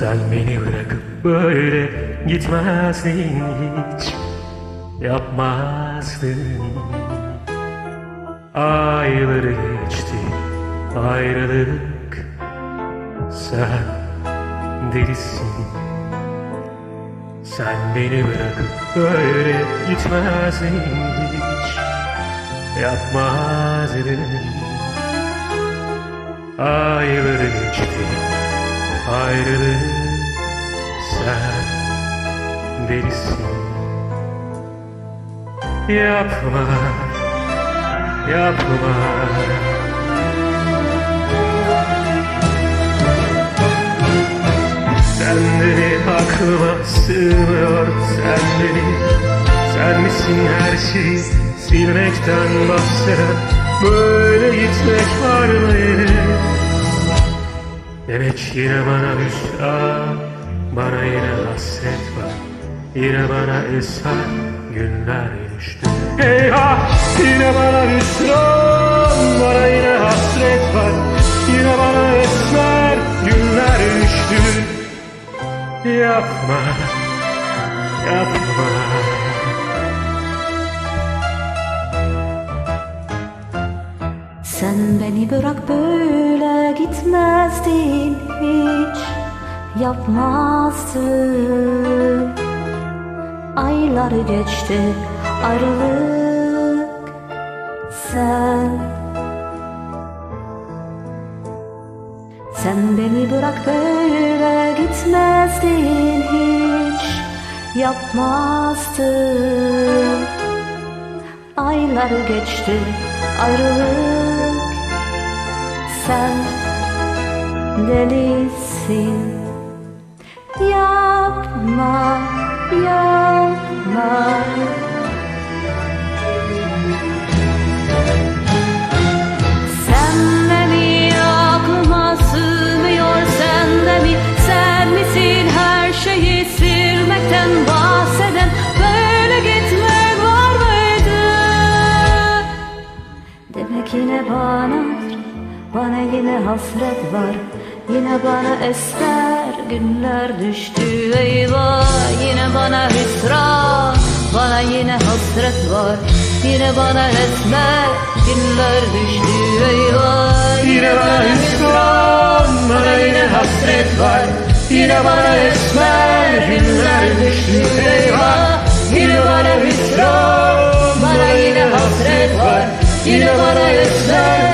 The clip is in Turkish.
Sen beni bırakıp böyle gitmezdin hiç. Yapmazdın. Ayları geçti ayrılık. Sen delisin. Sen beni bırakıp böyle gitmezdin hiç. Yapmazdın. Ayları geçti ayrılık Sen delisin Yapma Yapma. Sen beni aklıma sığmıyor Sen beni Sen misin her şeyi? Silmekten bahseden Böyle gitmek var mı? Demek yine bana hüsran Bana yine hasret var. Yine bana eser günler düştü Eyvah! Yine bana hüsran Bana yine hasret var. Yine bana eser günler düştü Yapma Yapma Sen beni bırak böyle gitmezdin hiç. Yapmazdın Aylar geçti ayrılık Sen. Sen beni bırak böyle gitmezdin hiç. Yapmazdın Aylar geçti ayrılık Sen delisin. Yapma, yapma. Demek yine bana Bana yine hasret var Yine bana eser günler düştü eyvah. Yine bana hüsran Bana yine hasret var Yine bana esmer günler düştü eyvah. Yine bana hüsran Bana yine hasret var Yine bana esmer günler düştü eyvah. Yine bana hüsran Bana yine hasret var Yine bana esmer